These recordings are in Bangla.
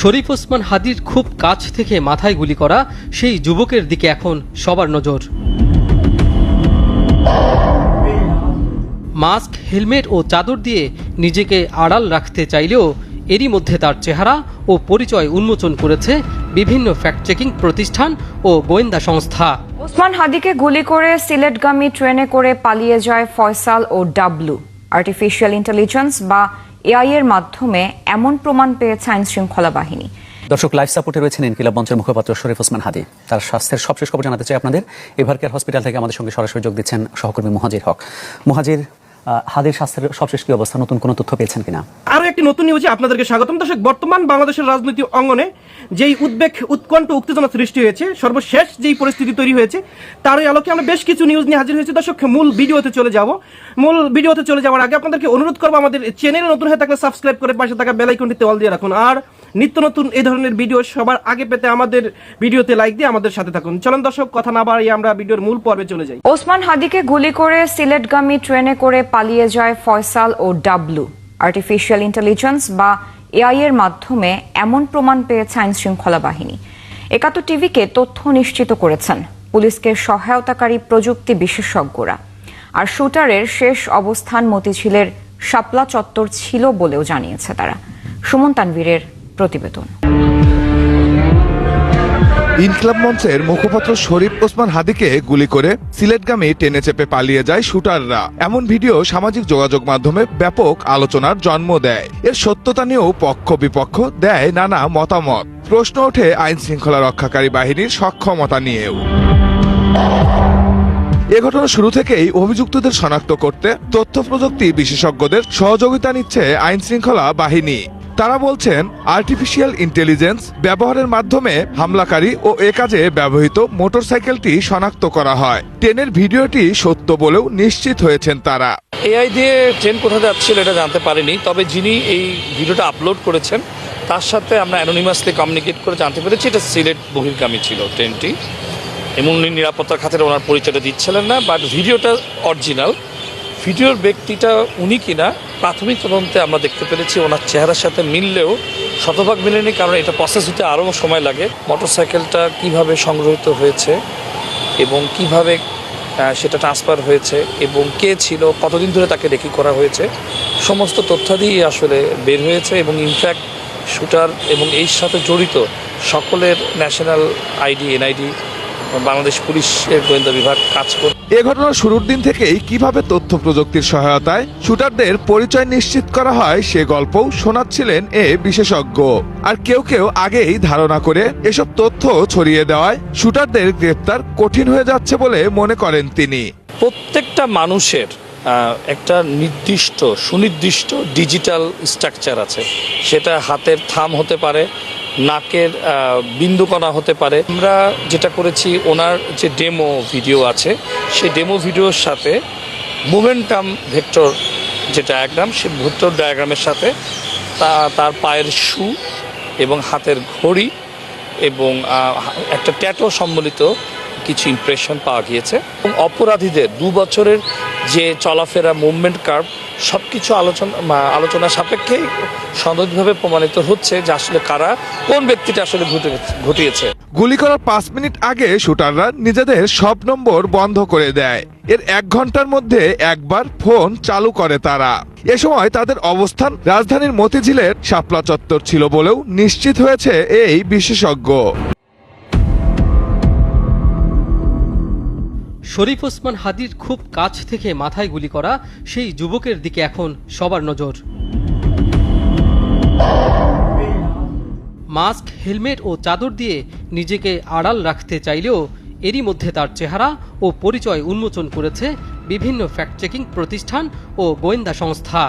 শরীফ ওসমান হাদির খুব কাছ থেকে মাথায় গুলি করা সেই যুবকের দিকে এখন সবার নজর। মাস্ক, হেলমেট ও চাদর দিয়ে নিজেকে আড়াল রাখতে চাইলেও এরই মধ্যে তার চেহারা ও পরিচয় উন্মোচন করেছে বিভিন্ন ফ্যাক্ট চেকিং প্রতিষ্ঠান ও গোয়েন্দা সংস্থা। ওসমান হাদিকে গুলি করে সিলেটগামী ট্রেনে করে পালিয়ে যায় ফয়সাল ও ডাবলু। আর্টিফিশিয়াল ইন্টেলিজেন্স বা এআই এর মাধ্যমে এমন প্রমাণ পেয়েছে আইন শৃঙ্খলা বাহিনী। দর্শক লাইফ সাপোর্টে রয়েছেন ইনকিলাব মঞ্চের মুখপাত্র শরীফ ওসমান হাদি। তার স্বাস্থ্যের সবশেষ খবর জানাতে চাই আপনাদের। এভার কেয়ার হসপিটাল থেকে আমাদের সঙ্গে সরাসরি যোগ দিচ্ছেন সহকর্মী মহাজির হক। মহাজির হাদির স্বাস্থ্যের সবশেষ কি অবস্থা? নতুন কোনো তথ্য পেয়েছেন কিনা? আরও একটি নতুন নিউজে আপনাদেরকে স্বাগতম। দর্শক, বর্তমান বাংলাদেশের রাজনৈতিক অঙ্গনে যেই উদ্বেগ, উৎকণ্ঠ, উত্তেজনা সৃষ্টি হয়েছে, সর্বশেষ যেই পরিস্থিতি তৈরি হয়েছে, তারই আলোকে আমরা বেশ কিছু নিউজ নিয়ে হাজির হয়েছি। দর্শক, মূল ভিডিওতে চলে যাব। মূল ভিডিওতে চলে যাওয়ার আগে আপনাদেরকে অনুরোধ করব আমাদের চ্যানেলে নতুন হয়ে থাকলে সাবস্ক্রাইব করে পাশে থাকা বেল আইকনটিতে অল দিয়ে রাখুন। আর নিত্য নতুন এই ধরনের ভিডিও সবার আগে পেতে আমাদের ভিডিওতে লাইক দিয়ে আমাদের সাথে থাকুন। চলুন দর্শক, কথা না বাড়িয়ে আমরা ভিডিওর মূল পর্বে চলে যাই। ওসমান হাদিকে গুলি করে সিলেটগামী ট্রেনে করে পালিয়ে যায় ফয়সাল ও ডাবলু। আর্টিফিশিয়াল ইন্টেলিজেন্স বা এআই এর মাধ্যমে এমন প্রমাণ পেয়েছে আইন শৃঙ্খলা বাহিনী। একাত্তর টিভিকে তথ্য নিশ্চিত করেছেন। পুলিশকে সহায়তাকারী প্রযুক্তি বিশেষজ্ঞরা। আর শুটারের শেষ অবস্থান মতিঝিলের শাপলা চত্বর ছিল বলেও জানিয়েছে তারা। সুমন তানভীরের প্রতিবেদন। ইনকলাব মঞ্চের মুখপাত্র শরীফ ওসমান হাদিকে গুলি করে সিলেটগামী টেনে চেপে পালিয়ে যায় শুটাররা। এমন ভিডিও সামাজিক যোগাযোগ মাধ্যমে ব্যাপক আলোচনার জন্ম দেয়। এর সত্যতা নিয়েও পক্ষ বিপক্ষ দেয় নানা মতামত। প্রশ্ন ওঠে আইন শৃঙ্খলা রক্ষাকারী বাহিনীর সক্ষমতা নিয়েও। এ ঘটনা শুরু থেকেই অভিযুক্তদের শনাক্ত করতে তথ্য প্রযুক্তি বিশেষজ্ঞদের সহযোগিতা নিচ্ছে আইন শৃঙ্খলা বাহিনী। তারা বলছেন আর্টিফিশিয়াল ইন্টেলিজেন্স ব্যবহারের মাধ্যমে হামলাকারী ও এ কাজে ব্যবহৃত মোটরসাইকেলটি শনাক্ত করা হয়। ট্রেনের ভিডিওটি সত্য বলেও নিশ্চিত হয়েছেন তারা। এআই দিয়ে ট্রেন কোথায় যাচ্ছিল এটা জানতে পারিনি, তবে যিনি এই ভিডিওটা আপলোড করেছেন, তার সাথে আমরা অ্যানোনিমাসলি কমিউনিকেট করে জানতে পেরেছি এটা সিলেট বহির্গামী ছিল ট্রেনটি। এবং উনি নিরাপত্তার খাতের ওনার পরিচয়টা দিচ্ছিলেন না বাট ভিডিওটা অরিজিনাল ভিডিওর ব্যক্তিটা উনি কিনা, প্রাথমিক তদন্তে আমরা দেখতে পেরেছি ওনার চেহারার সাথে মিললেও শতভাগ মিলেনি, কারণ এটা প্রসেস হতে আরও সময় লাগে। মোটরসাইকেলটা কীভাবে সংগ্রহিত হয়েছে এবং কীভাবে সেটা ট্রান্সফার হয়েছে এবং কে ছিল, কতদিন ধরে তাকে রেকি করা হয়েছে, সমস্ত তথ্যাদি আসলে বের হয়েছে এবং ইনফ্যাক্ট শুটার এবং এর সাথে জড়িত সকলের ন্যাশনাল আইডি এনআইডি বাংলাদেশ পুলিশের গোয়েন্দা বিভাগ কাজ করে এ ঘটনার শুরুর দিন থেকেই কীভাবে তথ্য প্রযুক্তির সহায়তায় শুটারদের পরিচয় নিশ্চিত করা হয় সে গল্পও শোনাচ্ছিলেন এ বিশেষজ্ঞ। আর কেউ কেউ আগেই ধারণা করে এসব তথ্য ছড়িয়ে দেওয়ায় শুটারদের গ্রেপ্তার কঠিন হয়ে যাচ্ছে বলে মনে করেন তিনি। প্রত্যেকটা মানুষের একটা নির্দিষ্ট সুনির্দিষ্ট ডিজিটাল স্ট্রাকচার আছে। সেটা হাতের থাম হতে পারে নাকের আহ, বিন্দুকণা হতে পারে। আমরা যেটা করেছি ওনার যে ডেমো ভিডিও আছে সেই ডেমো ভিডিওর সাথে মোমেন্টাম ভেক্টর যে ডায়াগ্রাম সেই ভেক্টর ডায়াগ্রামের সাথে তা তার পায়ের শু এবং হাতের ঘড়ি এবং একটা ট্যাটো সম্বলিত কিছু ইমপ্রেশন পাওয়া গিয়েছে। এবং অপরাধীদের দু বছরের যে চলাফেরা মুভমেন্ট কার্ভ সব কিছু আলোচনা আলোচনা সাপেক্ষে সনদভাবে প্রমাণিত হচ্ছে যে আসলে কারা, কোন ব্যক্তিটা আসলে ঘটিয়েছে। গুলি করার পাঁচ মিনিট আগে শুটাররা নিজেদের সব নম্বর বন্ধ করে দেয়। এর এক ঘণ্টার মধ্যে একবার ফোন চালু করে তারা। এ সময় তাদের অবস্থান রাজধানীর মতিঝিলের শাপলা চত্বর ছিল বলেও নিশ্চিত হয়েছে এই বিশেষজ্ঞ। শরীফ ওসমান হাদির খুব কাছ থেকে মাথায় গুলি করা সেই যুবকের দিকে এখন সবার নজর। মাস্ক, হেলমেট ও চাদর দিয়ে নিজেকে আড়াল রাখতে চাইলেও এরই মধ্যে তার চেহারা ও পরিচয় উন্মোচন করেছে বিভিন্ন ফ্যাক্ট চেকিং প্রতিষ্ঠান ও গোয়েন্দা সংস্থা।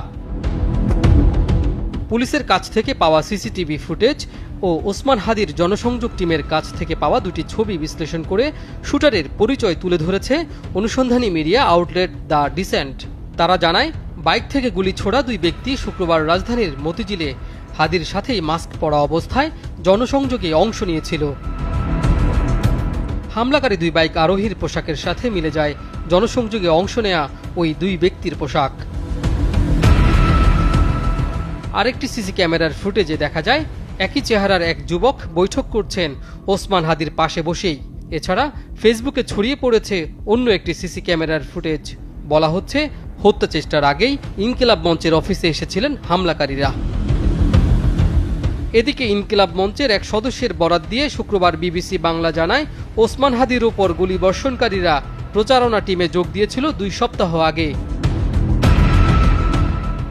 পুলিশের কাছ থেকে পাওয়া সিসিটিভি ফুটেজ ও ওসমান হাদির জনসংযোগ টিমের কাছ থেকে পাওয়া দুটি ছবি বিশ্লেষণ করে শুটারের পরিচয় তুলে ধরেছে অনুসন্ধানী মিডিয়া আউটলেট দ্য ডিসেন্ট। তারা জানায়, বাইক থেকে গুলি ছোড়া দুই ব্যক্তি শুক্রবার রাজধানীর মতিঝিলে হাদির সাথেই মাস্ক পরা অবস্থায় জনসংযোগে অংশ নিয়েছিল। হামলাকারী দুই বাইক আরোহীর পোশাকের সাথে মিলে যায় জনসংযোগে অংশ নেয়া ওই দুই ব্যক্তির পোশাক। আরেকটি সিসি ক্যামেরার ফুটেজে দেখা যায় একই চেহারার এক যুবক বৈঠক করছেন ওসমান হাদির পাশে বসেই। এছাড়া ফেসবুকে ছড়িয়ে পড়েছে অন্য একটি সিসি ক্যামেরার ফুটেজ। বলা হচ্ছে, হত্যা চেষ্টার আগেই ইনকিলাব মঞ্চের অফিসে এসেছিলেন হামলাকারীরা। এদিকে ইনকিলাব মঞ্চের এক সদস্যের বরাত দিয়ে শুক্রবার বিবিসি বাংলা জানায়, ওসমান হাদির ওপর গুলিবর্ষণকারীরা প্রচারণা টিমে যোগ দিয়েছিল দুই সপ্তাহ আগে।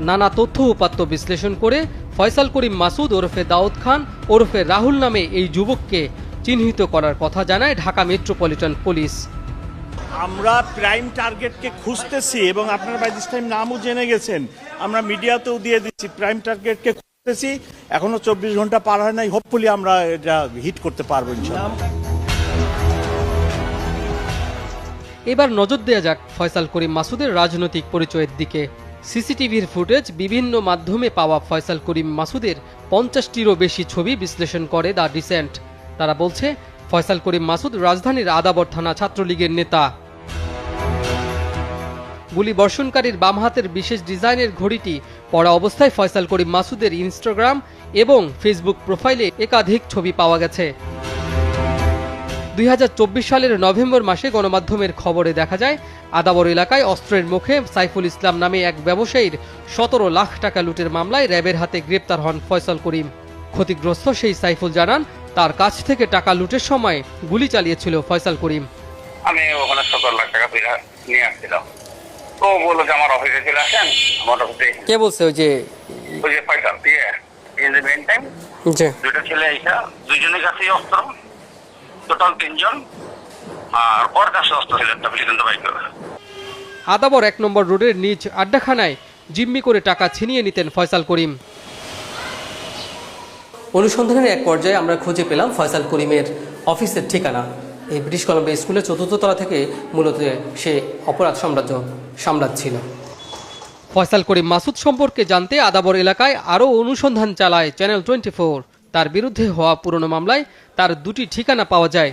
নানা তথ্য উপাত্ত বিশ্লেষণ করে ফয়সাল করিম মাসুদ ওরফে দাউদ খান ওরফে রাহুল নামে এই যুবককে চিহ্নিত করার কথা জানায় ঢাকা মেট্রোপলিটন পুলিশ। আমরা প্রাইম টার্গেটকে খুঁজতেছি এবং আপনারা বাই দিস টাইম নামও জেনে গেছেন। আমরা মিডিয়াতেও দিয়ে দিচ্ছি প্রাইম টার্গেটকে খুঁজতেছি। এখনও চব্বিশ ঘণ্টা পার হয় নাই হোপফুলি আমরা এটা হিট করতে পারব এবার নজর দেওয়া যাক ফয়সাল করিম মাসুদের রাজনৈতিক পরিচয়ের দিকে। সিসিটিভির ফুটেজ বিভিন্ন মাধ্যমে পাওয়া ফয়সাল করিম মাসুদের পঞ্চাশটিরও বেশি ছবি বিশ্লেষণ করে দ্য ডিসেন্ট। তারা বলছে, ফয়সাল করিম মাসুদ রাজধানীর আদাবর থানা ছাত্রলীগের নেতা। গুলি বর্ষণকারীর বাম হাতের বিশেষ ডিজাইনের ঘড়িটি পড়া অবস্থায় ফয়সাল করিম মাসুদের ইনস্টাগ্রাম এবং ফেসবুক প্রোফাইলে একাধিক ছবি পাওয়া গেছে। দুই হাজার চব্বিশ সালের নভেম্বর মাসে গণমাধ্যমের খবরে দেখা যায় আদাবর এলাকায় অস্ত্রের মুখে সাইফুল ইসলাম নামে এক ব্যবসায়ীর সতেরো লাখ টাকা লুটের মামলায় র্যাবের হাতে গ্রেপ্তার হন ফয়সাল করিম। ক্ষতিগ্রস্ত সেই সাইফুল জানান তার কাছ থেকে টাকা লুটের সময় গুলি চালিয়েছিল ফয়সাল করিম। আমি ওখানে সত্তর লাখ টাকা নিয়ে আসছিলাম। তো ও বলল যে আমার অফিসে চলে আসেন আমার অফিসে কে বলছে ওই যে ওই যে পয়সা দিয়ে ইন দ্য মেন টাইম দুটো ছেলে এসা দুজনের কাছেই অস্ত্র। টোটাল তিনজন আর ওর কাছে অস্ত্র ছিল একটা প্রেসিডেন্ট বাইক আদাবর এক নম্বর রোডের নিজ আড্ডাখানায় জিম্মি করে টাকা ছিনিয়ে নিতেন ফয়সাল করিম। অনুসন্ধানের এক পর্যায়ে আমরা খুঁজে পেলাম ফয়সাল করিমের অফিসের ঠিকানা। এই ব্রিটিশ কলম্বিয়া স্কুলের চতুর্থ তলা থেকে মূলত সে অপরাধ সাম্রাজ্য সামলাচ্ছিল ফয়সাল করিম মাসুদ সম্পর্কে জানতে আদাবর এলাকায় আরও অনুসন্ধান চালায় চ্যানেল টোয়েন্টি তার বিরুদ্ধে হওয়া পুরনো মামলায় তার দুটি ঠিকানা পাওয়া যায়।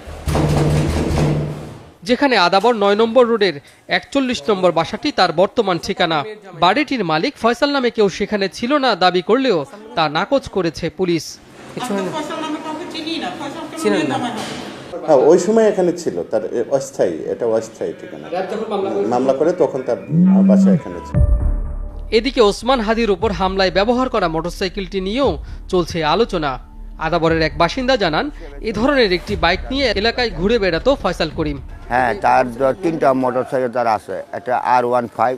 যেখানে আদাবর নয় নম্বর রোডের একচল্লিশ নম্বর বাসাটি তার বর্তমান ঠিকানা। বাড়িটির মালিক ফয়সাল নামে কেউ সেখানে ছিল না দাবি করলেও তা নাকচ করেছে পুলিশ। কিছু চিনেন না? হ্যাঁ ওই সময় এখানে ছিল তার অস্থায়ী এটা অস্থায়ী ঠিকানা। মামলা করে তখন তার বাসা এখানে ছিল। এদিকে ওসমান হাদির উপর হামলায় ব্যবহার করা মোটরসাইকেলটি নিয়েও চলছে আলোচনা। আদাবরের এক বাসিন্দা জানান, এ ধরনের একটি বাইক নিয়ে এলাকায় ঘুরে বেড়াতো ফয়সাল করিম। হ্যাঁ তার তিনটা মোটরসাইকেল তার আছে, একটা আর ওয়ান ফাইভ